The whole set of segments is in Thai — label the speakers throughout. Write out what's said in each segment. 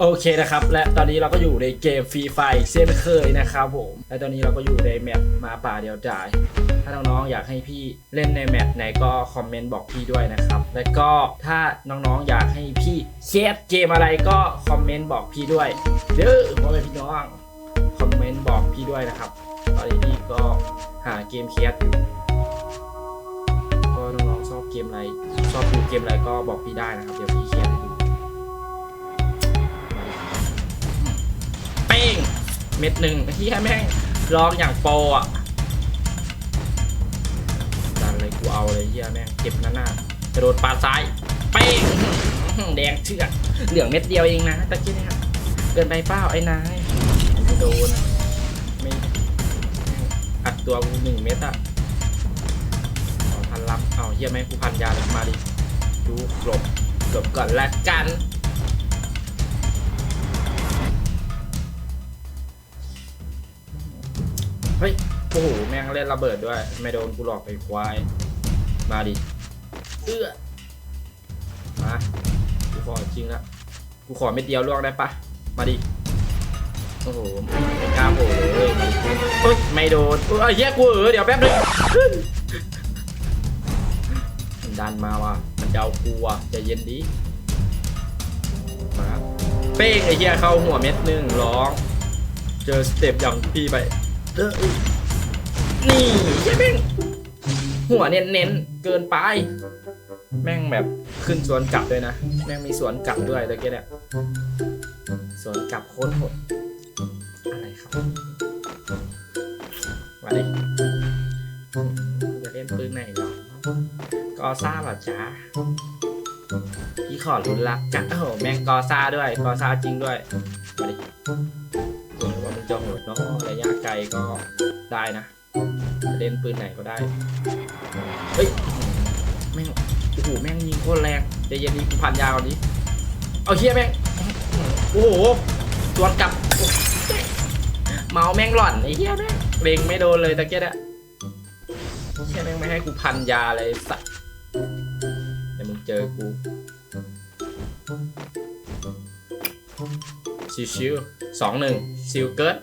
Speaker 1: โอเคนะครับ และตอนนี้เราก็อยู่ในเกมฟรีไฟเช่นเคยนะครับผม และตอนนี้เราก็อยู่ในแมปมาป่าเดียวดาย ถ้าน้องๆอยากให้พี่เล่นในแมปไหนก็คอมเมนต์บอกพี่ด้วยนะครับ และก็ถ้าน้องๆอยากให้พี่เคสเกมอะไรก็คอมเมนต์บอกพี่ด้วยเด้อพ่อแม่พี่น้องคอมเมนต์บอกพี่ด้วยนะครับ ตอนนี้พี่ก็หาเกมเคสอยู่ก็น้องๆชอบเกมอะไรชอบดูเกมอะไรก็บอกพี่ได้นะครับเดี๋ยวพี่เคส เม็ดหนึ่งไอ้ที่แม่งร้องอย่างโปรอะดันเลยกูเอาเลยเฮียแม่งเก็บหน้าหน้ากระโดดปาดซ้ายเป้งแดงเชือกเหลืองเม็ดเดียวเองนะตะกี้เนี่ยเกินไปเปล่าไอ้นายไม่โดนไม่อัดตัวกูหนึ่งเม็ดอะเอาพันลับเอาเฮียแม่งกูพันยาเลยมาดิดูกลบกลบก่อนละกัน เฮ้ย โอ้โห แม่งเล่นระเบิดด้วย ไม่โดนกูหลอกไปควาย มาดิเอื้อมา กูขอจริงละ กูขอเม็ดเดียวลวงได้ปะ มาดิ โอ้โหไม่กล้าโผล่เลยเฮ้ย ไม่โดนเอ้ยแยกกูเออเดี๋ยวแป๊บนึงมันดันมาว่ะ มันจะเอากูว่ะใจเย็นดิมาเป้งไอ้เหี้ยเข้าหัวเม็ดหนึ่งร้อง เจอสเต็ปอย่างพี่ไป เออนี่ใช่แม่งหัวเน้นๆเกินไป แม่งแบบขึ้นสวนกลับด้วยนะ แม่งมีสวนกลับด้วยตะเกียเนี่ยสวนกลับโคตรโหดอะไรครับมาดิจะเล่นปืนไหนหรอกอซ่าหรอจ๊ะพี่ขอรุนรักจัดโอ้โหแม่งกอซ่าด้วยกอซ่าจริงด้วย กลก็ได้นะเล่นปืนไหนก็ได้ เฮ้ย แม่ง โอ้โห แม่งยิงโคตรแรงใจเย็นดีกูพันยาวนี้ เอาเฮียแม่ง โอ้โหสวนกลับ เมาแม่งหล่อนไอ้เฮียแม่งเล็งไม่โดนเลยตะเกียบอะเฮียแม่งไม่ให้กูพันยาเลยสัตว์เดี๋ยวมึงเจอกูชิวๆสองหนึ่งซิลเกิร์ด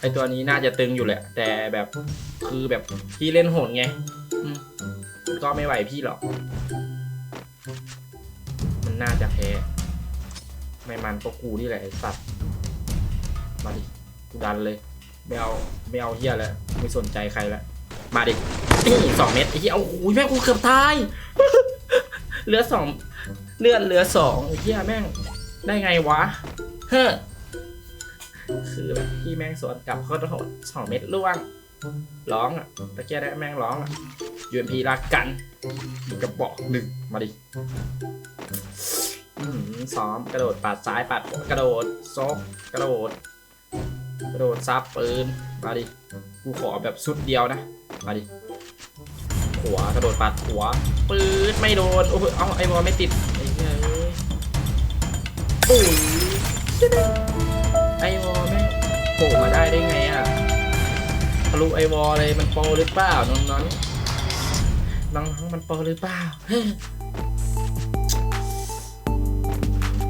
Speaker 1: ไอตัวนี้น่าจะตึงอยู่แหละ แต่แบบคือแบบพี่เล่นโหดไงก็ไม่ไหวพี่หรอก มันน่าจะแพ้ ไม่มันก็กูนี่แหละไอสัตว์ มาดิ กูดันเลย ไม่เอาไม่เอาเฮียแล้วไม่สนใจใครแล้ว มาดิสองเม็ดไอ้เฮียโอ้โหแม่กูเกือบตาย เหลือสองเลือดเหลือสองไอ้เฮียแม่ง ได้ไงวะ เฮ้อ คือแบบพี่แม่งสวนกลับเขาโหดสองเม็ดล่วง ร้องอะตะเกียได้แม่งร้องอะยูเอ็นพีรักกันมีกระบอกหนึ่งมาดิซ้อมกระโดดปาดซ้ายปาดขวากระโดดซบกระโดด กระโดดซับปืนมาดิกูขอแบบสุดเดียวนะมาดิขวกระโดดปาดขวปืนไม่โดนโอ้โหเอาไอ้บอลไม่ติดไอ้เหี้ยเอ้ยโอ้ย ไอวอลแม่งโผล่มาได้ได้ไงอะทะลุไอวอลเลยมันโปรหรือเปล่าน้องน้องน้องน้องมันโปรหรือเปล่าเฮ้ย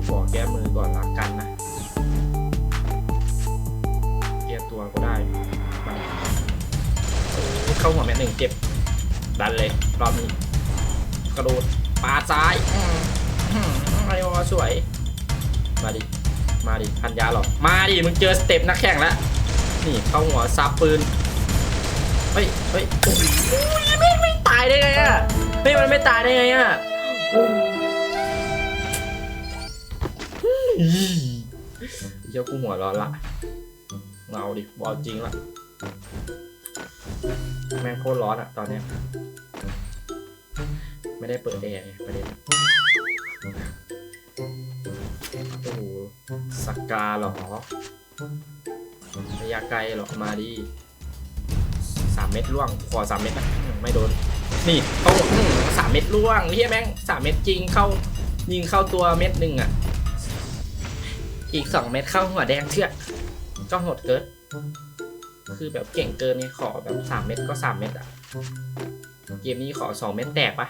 Speaker 1: ขอแก้มือก่อนละกันนะแก้ตัวก็ได้มาเข้าหัวแม่หนึ่งเจ็บดันเลยรอบนี้กระโดดปาดซ้ายไอวอลสวยมาดิ มาดิพันยาหรอกมาดิมึงเจอสเต็ปนักแข่งแล้วนี่เข้าหัวซับปืนเฮ้ยเฮ้ยโอ้ยไม่ไม่ตายได้ไงอะเฮ้ยมันไม่ตายได้ไงอะโอ้ยเดี๋ยวกูหัวร้อนละเงาดิบอลจริงละแม่งโคตรร้อนอะตอนเนี้ยไม่ได้เปิดแอร์ไงประเด็น สกาเหรอระยะไกลเหรอ มาดิสามเม็ดล่วง ขอสามเม็ดนะไม่โดน นี่เขาสามเม็ดล่วงเฮียแม่งสามเม็ดจริงเข้า ยิงเข้าตัวเม็ดหนึ่งอะ อีกสองเม็ดเข้าหัวแดงเชือกก็หดเกินคือแบบเก่งเกินไงขอแบบสามเม็ดก็สามเม็ดอะ เกมนี้ขอสองเม็ดแตกปะ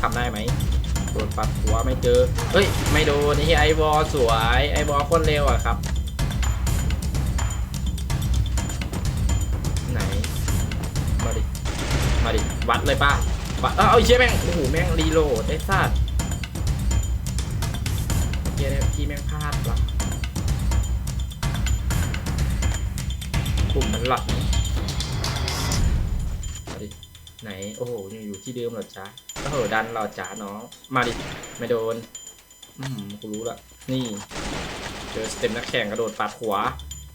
Speaker 1: ทำได้ไหม โดนปัดหัวไม่เจอ เฮ้ย ไม่โดนไอ้เหี้ยไอวอลสวย ไอวอลคนเร็วอะครับ ไหน มาดิ มาดิ วัดเลยป้าวัด เอ้าเอาไอ้เชี่ยแม่ง โอ้โห แม่งรีโหลดได้สัตว์เฮียเนี่ยพี่แม่งพลาดว่ะกลุ่มมันหลับมาดิ ไหน โอ้โหยังอยู่ที่เดิมเหรอจ๊ะ โอ้โหดันเหราจ๋าน้อง มาดิ ไม่โดน อืมกูรู้ละ นี่ เจอสเต็มนักแข่งกระโดดปัดขวา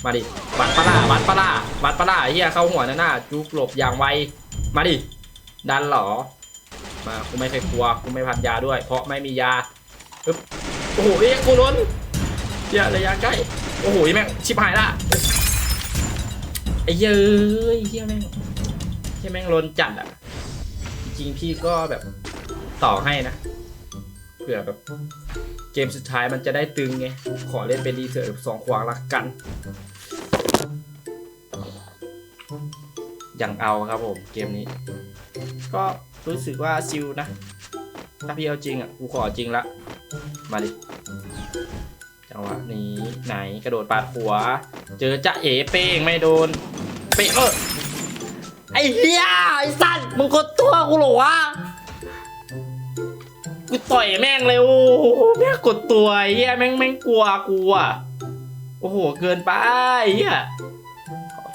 Speaker 1: มาดิวัดปะล่าวัดปะล่าวัดปะล่าเฮียเข้าหัวนะหน้าจุกหลบอย่างไว มาดิ ดันหรอ มากูไม่เคยกลัวกูไม่พันยาด้วย เพราะไม่มียาปึ๊บโอ้โหเอ้ยกูล้นเฮียระยะใกล้ โอ้โหแม่งชิบหายละไอ้เย้ยเฮียแม่งเฮียแม่งล้นจัดอะ ริง ๆ พี่ก็แบบต่อให้นะเผื่อแบบเกมสุดท้ายมันจะได้ตึงไง ขอเล่นเป็นดีเซอร์สองขวางละกัน อย่างเอาครับผมเกมนี้ ก็รู้สึกว่าซิลนะ ถ้าพี่เอาจริงอะ กูขอจริงละ มาดิจังหวะนี้ไหนกระโดดปาดหัว เจอจะเอ๋เป้งไม่โดน เป้งเออ ไอ้เหี้ยไอ้สัตว์มึงกดตัวกูเหรอวะกูต่อยแม่งเลยโอ้โหแม่งกดตัวไอ้เหี้ยแม่งแม่งกลัวกูอะโอ้โหเกินไปเหี้ย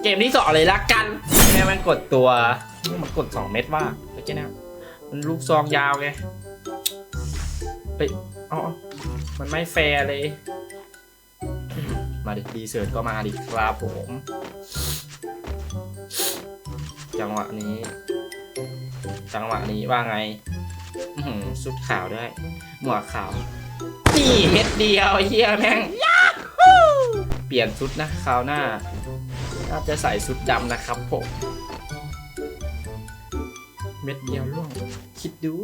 Speaker 1: เกมที่สองเลยละกันแม่งแม่งกดตัวมันกดสองเม็ดว่าเมื่อกี้นะมันลูกซองยาวไงไปเอาเอมันไม่แฟร์เลย มาดิดีเซิร์ตก็มาดิครับผม จังหวะนี้ จังหวะนี้ว่าไงหือสุดขาวด้วย หมวกขาวนี่เม็ดเดียวเฮียแม่งเปลี่ยนชุดนะคราวหน้าน่าจะใส่ชุดดำนะครับผมเม็ดเดียวล่วงคิดดู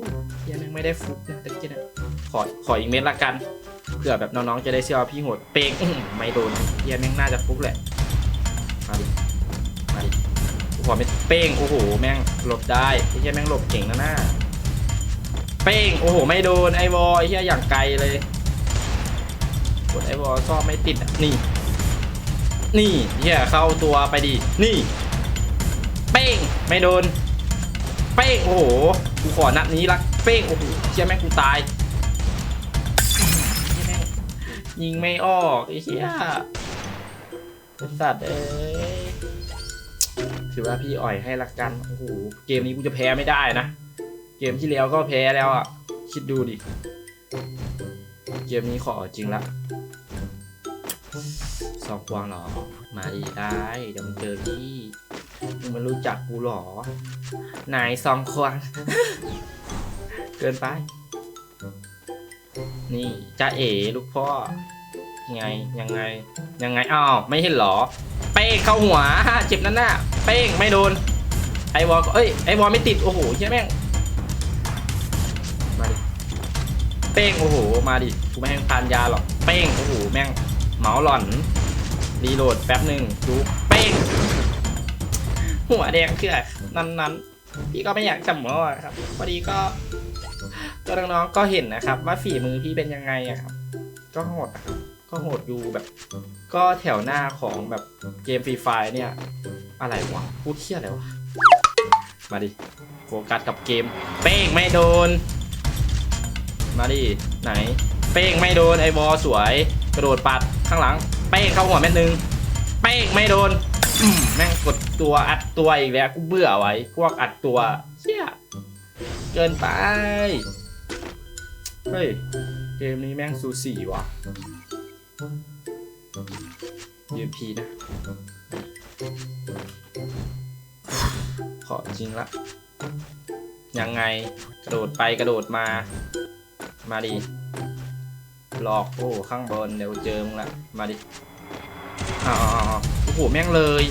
Speaker 1: เฮียแม่งไม่ได้ฟุกนะตะกี้นะขอขออีกเม็ดละกันเผื่อแบบน้องๆจะได้เชื่อพี่โหดเป้งไม่โดนเฮียแม่งน่าจะฟุกแหละมาดิ ขอเม็ดเป้งโอ้โหแม่งหลบได้ไอ้เฮียแม่งหลบเก่งนะหน้าเป้งโอ้โหไม่โดนไอวอลไอ้เหี้ยอย่างไกลเลยกดไอวอลซ่อมไม่ติดอะนี่ นี่เหี้ยเข้าตัวไปดินี่ เป้งไม่โดน เป้งโอ้โหกูขอนัดนี้ละเป้งโอ้โหเชี่ยแม่งกูตายยิงไม่ออกไอ้เหี้ยสัตว์เอ้ย ถือว่าพี่อ่อยให้ละกันโอ้โหเกมนี้กูจะแพ้ไม่ได้นะ เกมที่แล้วก็แพ้แล้วอะคิดดูดิ เกมนี้ขอจริงละสองควางเหรอ มาดีได้เดี๋ยวมึงเจอพี่มึงไมันรู้จักกูเหรอนายสองควาง เกินไป นี่จ้าเอ๋ลูกพ่อ ยังไงยังไงยังไงอ้าวไม่เห็นเหรอ เป้งเข้าหัวเจ็บนั่นน่ะเป้งไม่โดนไอวอลเอ้ยไอวอลไม่ติดโอ้โหใช่แม่งมาดิเป้งโอ้โหมาดิกูไม่ให้มึงทานยาหรอกเป้งโอ้โหแม่งเมาหล่อนรีโหลดแป๊บหนึ่งดูเป้งหัวแดงเคือนั้นนั้นๆพี่ก็ไม่อยากจำว่าครับพอดีก็ก็น้องๆก็เห็นนะครับ ว่าฝีมือพี่เป็นยังไงอะครับก็โหดครับ ก็โหดอยู่แบบ ก็แถวหน้าของแบบเกมฟรีไฟเนี่ย อะไรวะพูดเที่ยอะไรวะ มาดิโฟกัสกับเกม เป้งไม่โดน มาดิไหน เป้งไม่โดนไอบอลสวย กระโดดปัดข้างหลัง เป้งเข้าหัวเม็ดนึง เป้งไม่โดนแม่งกดตัวอัดตัวอีกแล้วกูเบื่อไว้ พวกอัดตัวเชี่ยเกินไป เฮ้ย เกมนี้แม่งซูสีว่ะ ยืนพีนะ ขอจริงละ ยังไงกระโดดไปกระโดดมา มาดิหลอกโอ้ข้างบนเดี๋ยวเจอมึงละมาดิอ้าวโอ้โหแม่งเลย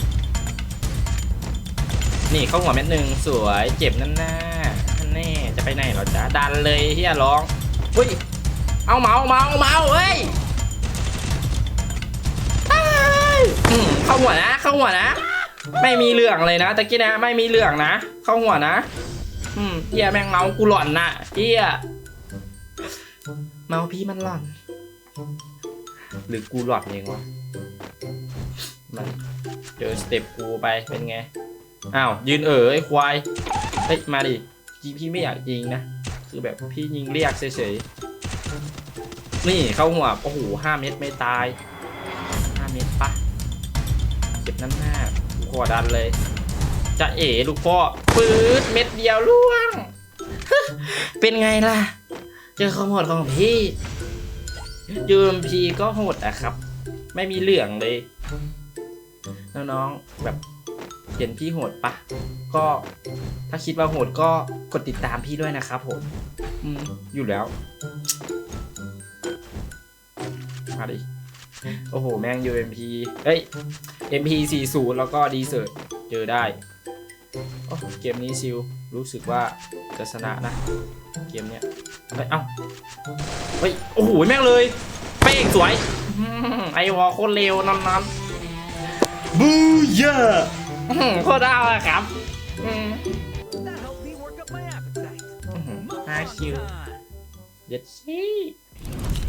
Speaker 1: นี่เข้าหัวเม็ดหนึ่งสวยเจ็บนั่นน่าแน่จะไปไหนเหรอจ๊ะดันเลยเฮียร้องเฮ้ยเอาเมาเมาเมาเฮ้ย อืมเข้าหัวนะ เข้าหัวนะ ไม่มีเหลืองเลยนะตะกี้นะ ไม่มีเหลืองนะ เข้าหัวนะ อืมเฮียแม่งเมากูหล่อนนะเฮียเมาพี่มันหล่อน หรือกูหลอดเองวะมันเจอสเต็ปกูไปเป็นไง อ้าวยืนเออไอ้ควาย เฮ้ยมาดิจริงพี่ไม่อยากยิงนะ คือแบบพี่ยิงเรียกเฉยๆ นี่เข้าหัวโอ้โหห้าเม็ดไม่ตาย เจ็บน้ำหน้ากูขอดันเลย จะเอ๋ลูกพ่อปืดเม็ดเดียวล่วง เป็นไงล่ะ เจอความดของพี่ยูมพีก็โหดอะครับ ไม่มีเหลืองเลย น้องๆแบบเห็นพี่โหดปะก็ถ้าคิดว่าโหดก็กดติดตามพี่ด้วยนะครับผมอืมอยู่แล้ว มาดิ โอ้โห แม่ง UMP เฮ้ย MP 40 แล้วก็ดีเซิร์เจอได้โอ้เกมนี้ซิลรู้สึกว่าจะชนะนะ เกมเนี้ยเฮ้ยเอ้าเฮ้ยโอ้โหแม่งเลย เป้งสวยอืมไอวอลโคตรเร็วนั่นนั้นบูเยอโคตรเอาอะครับอืม
Speaker 2: That helped me work up my appetite.
Speaker 1: อื้อหือ
Speaker 2: Muffin
Speaker 1: ห้าคิว
Speaker 2: time.
Speaker 1: เย็ดซี่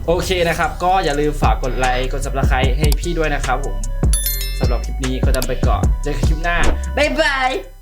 Speaker 1: โอเคนะครับ ก็อย่าลืมฝากกดไลค์ กด subscribe ให้พี่ด้วยนะครับผม สำหรับคลิปนี้ก็ดำไปก่อนเจอกันคลิปหน้าบ๊ายบาย